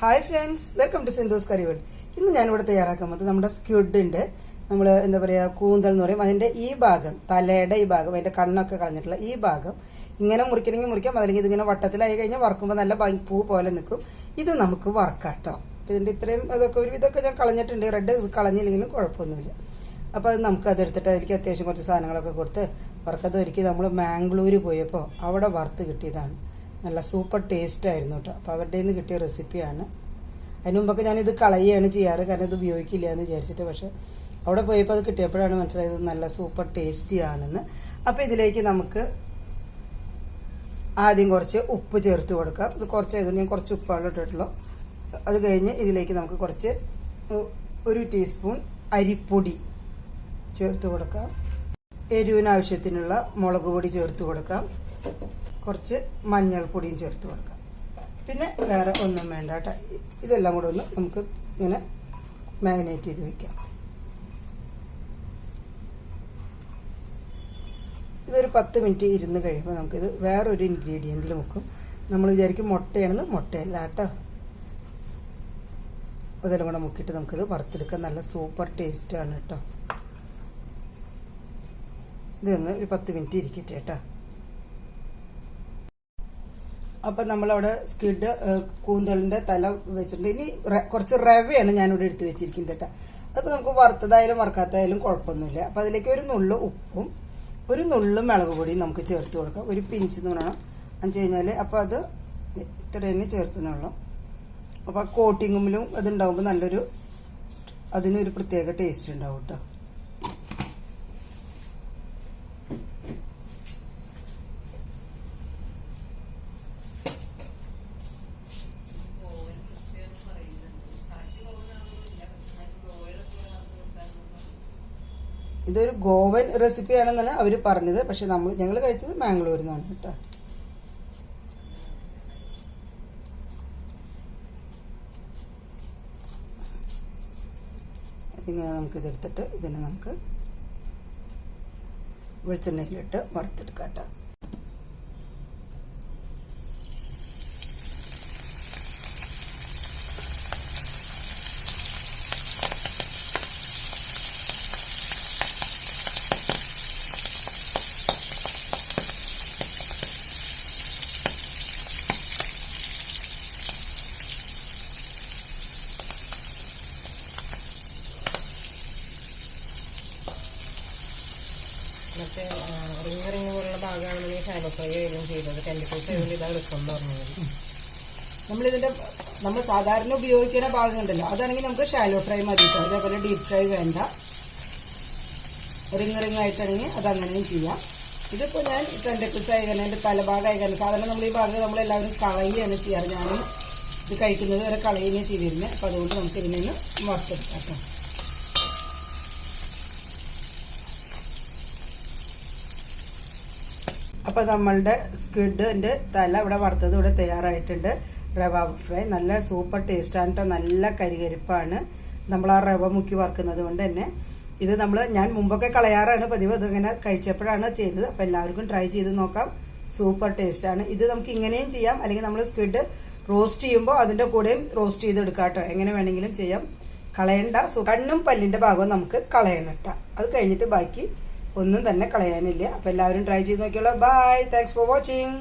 Hi friends welcome to Sindhu's curry world ഇന്ന് ഞാനിവിടെ തയ്യാറാക്കാൻ പോകുന്നത് നമ്മുടെ സ്ക്യുഡിന്റെ നമ്മൾ എന്താ പറയുക കൂന്തൽ എന്ന് പറയും. അതിന്റെ ഈ ഭാഗം തലയുടെ ഈ ഭാഗം അതിന്റെ കണ്ണൊക്കെ കളഞ്ഞിട്ടുള്ള ഈ ഭാഗം ഇങ്ങനെ മുറിക്കണമെങ്കിൽ മുറിക്കാം. അതല്ലെങ്കിൽ ഇതിങ്ങനെ വട്ടത്തിലായി കഴിഞ്ഞാൽ വറക്കുമ്പോൾ നല്ല പൂ പോലെ നിൽക്കും. ഇത് നമുക്ക് വറക്കാട്ടോ. ഇതിന്റെ ഇത്രയും അതൊക്കെ ഒരു ഇതൊക്കെ ഞാൻ കളഞ്ഞിട്ടുണ്ട്. റെഡ് ഇത് കളഞ്ഞില്ലെങ്കിലും കുഴപ്പമൊന്നുമില്ല. അപ്പോൾ അത് നമുക്ക് അതെടുത്തിട്ട് അതിലേക്ക് അത്യാവശ്യം കുറച്ച് സാധനങ്ങളൊക്കെ കൊടുത്ത് വറുക്കത് ഒരുക്കി നമ്മൾ മാംഗ്ലൂർ പോയപ്പോൾ അവിടെ വറുത്ത് കിട്ടിയതാണ്. നല്ല സൂപ്പർ ടേസ്റ്റ് ആയിരുന്നു കേട്ടോ അപ്പോൾ അവരുടെ നിന്ന് കിട്ടിയ റെസിപ്പിയാണ് അതിന് മുമ്പൊക്കെ ഞാനിത് കളയുകയാണ് ചെയ്യാറ്. കാരണം ഇത് ഉപയോഗിക്കില്ല എന്ന് വിചാരിച്ചിട്ട്. പക്ഷേ അവിടെ പോയപ്പോൾ അത് കിട്ടിയപ്പോഴാണ് മനസ്സിലായത് നല്ല സൂപ്പർ ടേസ്റ്റി ആണെന്ന്. അപ്പോൾ ഇതിലേക്ക് നമുക്ക് ആദ്യം കുറച്ച് ഉപ്പ് ചേർത്ത് കൊടുക്കാം. ഇത് കുറച്ച് ആയതുകൊണ്ട് ഞാൻ കുറച്ച് ഉപ്പാണ് ഇട്ടിട്ടുള്ളൂ. അത് കഴിഞ്ഞ് ഇതിലേക്ക് നമുക്ക് കുറച്ച് ഒരു ടീസ്പൂൺ അരിപ്പൊടി ചേർത്ത് കൊടുക്കാം. എരിവിന് ആവശ്യത്തിനുള്ള മുളക് പൊടി ചേർത്ത് കൊടുക്കാം. കുറച്ച് മഞ്ഞൾപ്പൊടിയും ചേർത്ത് കൊടുക്കാം. പിന്നെ വേറെ ഒന്നും വേണ്ട കേട്ടോ. ഇതെല്ലാം കൂടെ ഒന്ന് നമുക്ക് ഇങ്ങനെ മാരിനേറ്റ് ചെയ്ത് വെക്കാം. ഇതൊരു പത്ത് മിനിറ്റ് ഇരുന്ന് കഴിയുമ്പോൾ നമുക്കിത് വേറൊരു ഇൻഗ്രീഡിയന്റിൽ മുക്കും നമ്മൾ വിചാരിക്കും മുട്ടയാണെന്ന് മുട്ടയല്ല കേട്ടോ. അതെല്ലാം കൂടെ മുക്കിയിട്ട് നമുക്കിത് വറുത്തെടുക്കാൻ നല്ല സൂപ്പർ ടേസ്റ്റാണ് കേട്ടോ. ഇതൊന്ന് ഒരു പത്ത് മിനിറ്റ് ഇരിക്കട്ടെ കേട്ടോ. അപ്പം നമ്മളവിടെ സ്കിഡ് കൂന്തലിന്റെ തല വെച്ചിട്ടുണ്ട്. ഇനി കുറച്ച് റവയാണ് ഞാനിവിടെ എടുത്ത് വെച്ചിരിക്കുന്നത് കേട്ടോ അപ്പോൾ നമുക്ക് വറുത്തതായാലും വറുക്കാത്തതായാലും കുഴപ്പമൊന്നുമില്ല. അപ്പോൾ അതിലേക്ക് ഒരു നുള്ളു ഉപ്പും ഒരു നുള്ളു മുളക് പൊടിയും നമുക്ക് ചേർത്ത് കൊടുക്കാം. ഒരു പിഞ്ച് എന്ന് പറയണം എന്ന് കഴിഞ്ഞാൽ അപ്പോൾ അത് ഇത്ര തന്നെ ചേർക്കുന്നുള്ളൂ അപ്പോൾ കോട്ടിങ്ങുമ്പിലും അതുണ്ടാകുമ്പോൾ നല്ലൊരു അതിനൊരു പ്രത്യേക ടേസ്റ്റ് ഉണ്ടാവും കേട്ടോ ഇതൊരു ഗോവൻ റെസിപ്പി ആണെന്നാണ് അവർ പറഞ്ഞത്. പക്ഷെ നമ്മൾ ഞങ്ങൾ കഴിച്ചത് മാംഗ്ലൂരിൽ നിന്നാണ് കേട്ടോ. ഇങ്ങനെ നമുക്ക് ഇതെടുത്തിട്ട് ഇതിനെ നമുക്ക് വെളിച്ചെണ്ണയിലിട്ട് വറുത്തെടുക്കാം കേട്ടോ. മറ്റേ റിങ് റിങ് പോലുള്ള ഭാഗമാണെന്നുണ്ടെങ്കിൽ ഷാലോ ഫ്രൈ ചെയ്തത്. ആയതുകൊണ്ട് ഇതാ എളുപ്പം എന്ന് പറഞ്ഞത്. നമ്മളിതിന്റെ നമ്മൾ സാധാരണ ഉപയോഗിക്കുന്ന ഭാഗം ഉണ്ടല്ലോ അതാണെങ്കിൽ നമുക്ക് ഷാലോ ഫ്രൈ മതി അതേപോലെ ഡീപ് ഫ്രൈ വേണ്ട. റിങ് റിങ് ആയിട്ടാണെങ്കിൽ അത് അങ്ങനെയും ചെയ്യാം. ഇതിപ്പോൾ ഞാൻ ടെൻഡക്കിൾസ് ആയി കാരണം എന്റെ തലഭാഗമായി കാരണം സാധാരണ നമ്മൾ ഈ ഭാഗം നമ്മളെല്ലാവരും കളയുകയാണ് ചെയ്യാറ്. ഞാനും ഇത് കഴിക്കുന്നത് വരെ കളയുകയാണ് ചെയ്തിരുന്നത്. അപ്പോൾ അതുകൊണ്ട് നമുക്ക് ഇതിൽ നിന്ന് വറുത്തെടുക്കാം അപ്പോൾ നമ്മളുടെ സ്ക്വിഡിന്റെ തല ഇവിടെ വറുത്തത് ഇവിടെ തയ്യാറായിട്ടുണ്ട്. റവ ഫ്രൈ. നല്ല സൂപ്പർ ടേസ്റ്റാണ് കേട്ടോ നല്ല കരികരിപ്പാണ്. നമ്മൾ ആ റവ മുക്കി വറുക്കുന്നത് കൊണ്ട് തന്നെ. ഇത് നമ്മൾ ഞാൻ മുമ്പൊക്കെ കളയാറാണ്. പതിവ് ഇതിങ്ങനെ കഴിച്ചപ്പോഴാണ് ചെയ്തത്. അപ്പോൾ എല്ലാവർക്കും ട്രൈ ചെയ്ത് നോക്കാം. സൂപ്പർ ടേസ്റ്റാണ് ഇത് നമുക്ക് ഇങ്ങനെയും ചെയ്യാം. അല്ലെങ്കിൽ നമ്മൾ സ്ക്വിഡ് റോസ്റ്റ് ചെയ്യുമ്പോൾ അതിന്റെ കൂടെയും റോസ്റ്റ് ചെയ്തെടുക്കാം കേട്ടോ എങ്ങനെ വേണമെങ്കിലും ചെയ്യാം. കളയണ്ട. കണ്ണും പല്ലിന്റെ ഭാഗവും നമുക്ക് കളയണട്ട അത് കഴിഞ്ഞിട്ട് ബാക്കി ഒന്നും തന്നെ കളയാനില്ല. അപ്പോൾ എല്ലാവരും ട്രൈ ചെയ്ത് നോക്കിയോളൂ. Bye thanks for watching